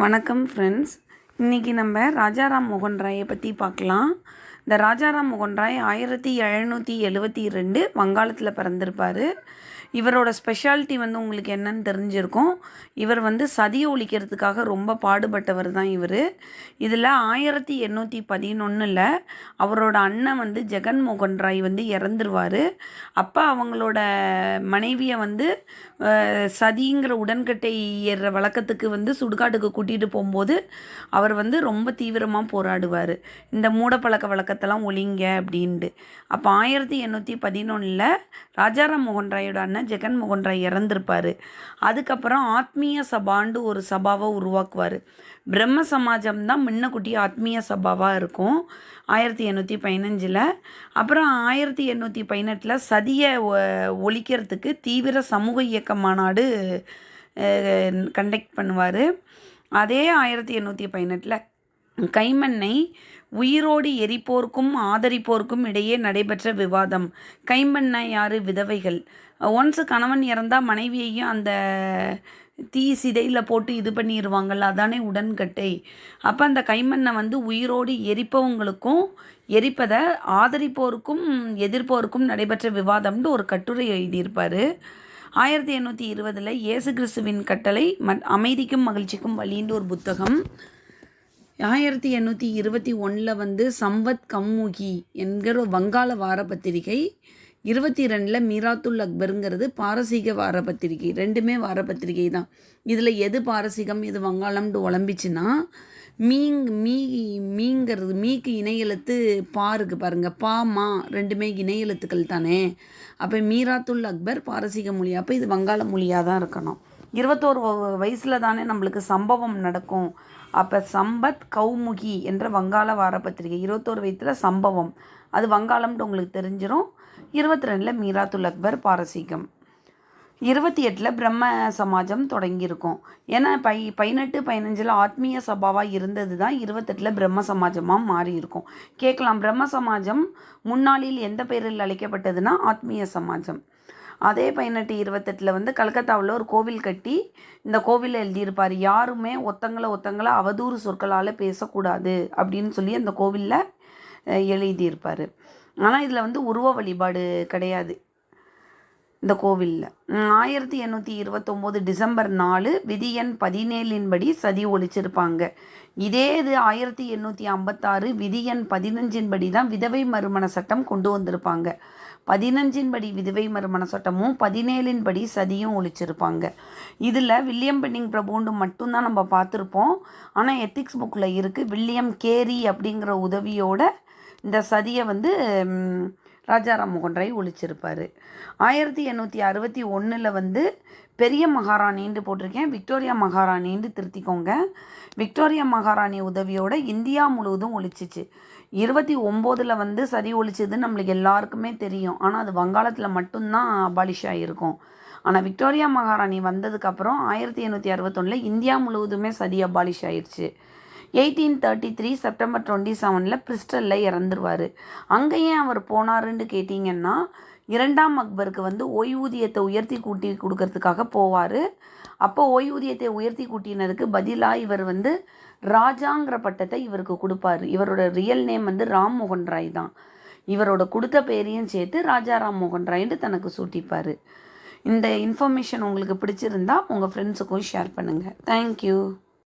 வணக்கம் ஃப்ரெண்ட்ஸ் இன்றைக்கி நம்ம ராஜாராம் மோகன் ராயை பற்றி பார்க்கலாம். இந்த ராஜாராம் மோகன் ராய் ஆயிரத்தி எழுநூற்றி எழுபத்தி ரெண்டு வங்காளத்தில் பிறந்திருப்பார். இவரோட ஸ்பெஷாலிட்டி வந்து உங்களுக்கு என்னன்னு தெரிஞ்சிருக்கும். இவர் வந்து சதியை ஒழிக்கிறதுக்காக ரொம்ப பாடுபட்டவர் தான் இவர். இதில் ஆயிரத்தி எண்ணூற்றி பதினொன்றில் அவரோட அண்ணன் வந்து ஜெகன்மோகன் ராய் வந்து இறந்துருவார். அப்போ அவங்களோட மனைவியை வந்து சதிங்கிற உடன்கட்டை ஏறுற வழக்கத்துக்கு வந்து சுடுகாட்டுக்கு கூட்டிகிட்டு போகும்போது அவர் வந்து ரொம்ப தீவிரமாக போராடுவார். இந்த மூடப்பழக்க வழக்கத்தெல்லாம் ஒழிங்க அப்படின்ட்டு. அப்போ ஆயிரத்தி எண்ணூற்றி பதினொன்றில் ராஜாராம் மோகன் ராயோட அண்ணன் ஜெகன் மோகன் ராய் இறந்திருப்பார். அதுக்கப்புறம் ஆத்மீய சபான்னு ஒரு சபாவை உருவாக்குவார். பிரம்ம சமாஜம் தான் முன்னக்குட்டி ஆத்மீய சபாவாக இருக்கும். ஆயிரத்தி எண்ணூற்றி பதினஞ்சில். அப்புறம் ஆயிரத்தி எண்ணூற்றி பதினெட்டில் சதியை ஒ- ஒழிக்கிறதுக்கு தீவிர சமூக இயக்க மாநாடு கண்டக்ட் பண்ணுவார். அதே ஆயிரத்தி எண்ணூற்றி பதினெட்டில் கைமண்ணை உயிரோடு எரிப்போர்க்கும் ஆதரிப்போர்க்கும் இடையே நடைபெற்ற விவாதம். கைமண்ணை யாரு? விதவைகள். ஒன்ஸ் கணவன் இறந்தால் மனைவியையும் அந்த தீ சிதையில் போட்டு இது பண்ணிடுவாங்கள்ல அதானே உடன்கட்டை. அப்போ அந்த கைமண்ணை வந்து உயிரோடு எரிப்பவங்களுக்கும் எரிப்பதை ஆதரிப்போருக்கும் எதிர்ப்போருக்கும் நடைபெற்ற விவாதம்னு ஒரு கட்டுரை எழுதியிருப்பார். ஆயிரத்தி எண்ணூற்றி இருபதில் இயேசு கிறிஸ்துவின் கட்டளை ம அமைதிக்கும் மகிழ்ச்சிக்கும் வழின்னு ஒரு புத்தகம். ஆயிரத்தி எண்ணூற்றி இருபத்தி ஒன்றில் வந்து சம்பத் கம்முகி என்கிற வங்காள வார பத்திரிகை இருபத்தி ரெண்டில் மீராத்துல் அக்பருங்கிறது பாரசீக வார பத்திரிகை ரெண்டுமே வார பத்திரிகை தான். இதில் எது பாரசீகம் எது வங்காளம்னு உழம்பிச்சுன்னா மீங் மீ மீங்கிறது மீக்கு இணையெழுத்து பா இருக்குது பாருங்கள் பா மா ரெண்டுமே இணையெழுத்துக்கள் தானே. அப்போ மீராத்துல் அக்பர் பாரசீக மொழி அப்போ இது வங்காள மொழியாக தான் இருக்கணும். இருபத்தோரு வயசில் தானே நம்மளுக்கு சம்பவம் நடக்கும். அப்போ சம்பத் கௌமுகி என்ற வங்காள வார பத்திரிகை இருபத்தோரு வயதில் சம்பவம். அது வங்காளம்னு உங்களுக்கு தெரிஞ்சிடும் இருபத்தி ரெண்டில் மீராத்துல் அக்பர் பாரசீகம். இருபத்தி எட்டில் பிரம்ம சமாஜம் தொடங்கியிருக்கும். ஏன்னா பை பதினெட்டு பதினஞ்சில் ஆத்மீய சபாவாக இருந்தது தான் இருபத்தெட்டில் பிரம்ம சமாஜமாக மாறி இருக்கும் கேட்கலாம் பிரம்ம சமாஜம் முன்னாளில் எந்த பெயரில் அழைக்கப்பட்டதுன்னா ஆத்மீய சமாஜம். அதே பதினெட்டு இருபத்தெட்டில் வந்து கல்கத்தாவில் ஒரு கோவில் கட்டி இந்த கோவிலில் எழுதியிருப்பார் யாருமே ஒத்தங்களை ஒத்தங்களை அவதூறு சொற்களால் பேசக்கூடாது அப்படின்னு சொல்லி அந்த கோவிலில் எழுதியிருப்பார். ஆனால் இதில் வந்து உருவ வழிபாடு கிடையாது. இந்த கோவிலில். ஆயிரத்தி எண்ணூற்றி இருபத்தொம்போது டிசம்பர் நாலு விதி எண் பதினேழின்படி சதி ஒழிச்சிருப்பாங்க. இதே இது ஆயிரத்தி எண்ணூற்றி ஐம்பத்தாறு விதி எண் பதினஞ்சின்படி தான் விதவை மறுமண சட்டம் கொண்டு வந்திருப்பாங்க. பதினஞ்சின்படி விதவை மறுமண சட்டமும் பதினேழின்படி சதியும் ஒழிச்சிருப்பாங்க. இதில் வில்லியம் பெண்ணிங் பிரபுண்டு மட்டும்தான் நம்ம பார்த்துருப்போம். ஆனால் எத்திக்ஸ் புக்கில் இருக்குது வில்லியம் கேரி அப்படிங்கிற உதவியோட இந்த சதியை வந்து ராஜாராம் மோகன் ராய் ஒழிச்சிருப்பார். ஆயிரத்தி எண்ணூற்றி அறுபத்தி ஒன்றில் வந்து பெரிய மகாராணின்னு போட்டிருக்கேன். விக்டோரியா மகாராணின்னு திருத்திக்கோங்க. விக்டோரியா மகாராணி உதவியோட இந்தியா முழுவதும் ஒழிச்சிச்சு. இருபத்தி ஒம்போதில் வந்து சதி ஒழிச்சதுன்னு நம்மளுக்கு எல்லாருக்குமே தெரியும். ஆனால் அது வங்காளத்தில் மட்டும்தான் அபாலிஷ் ஆகிருக்கும் ஆனால் விக்டோரியா மகாராணி வந்ததுக்கப்புறம் ஆயிரத்தி எண்ணூற்றி அறுபத்தொன்னில் இந்தியா முழுவதுமே சதி அபாலிஷ் ஆயிடுச்சு eighteen thirty three September twenty செவனில் பிரிஸ்டலில் இறந்துருவார். அங்கே ஏன் அவர் போனாருன்னு கேட்டிங்கன்னா இரண்டாம் அக்பருக்கு வந்து ஓய்வூதியத்தை உயர்த்தி கூட்டி கொடுக்கறதுக்காக போவார். அப்போ ஓய்வூதியத்தை உயர்த்தி கூட்டினதுக்கு பதிலாக இவர் வந்து ராஜாங்கிற பட்டத்தை இவருக்கு கொடுப்பாரு. இவரோட ரியல் நேம் வந்து ராம் மோகன் ராய் தான். இவரோட கொடுத்த பேரையும் சேர்த்து ராஜா ராம் மோகன் ராய்னு தனக்கு சூட்டிப்பார். இந்த இன்ஃபர்மேஷன் உங்களுக்கு பிடிச்சிருந்தா உங்கள் ஃப்ரெண்ட்ஸுக்கும் ஷேர் பண்ணுங்கள் தேங்க்யூ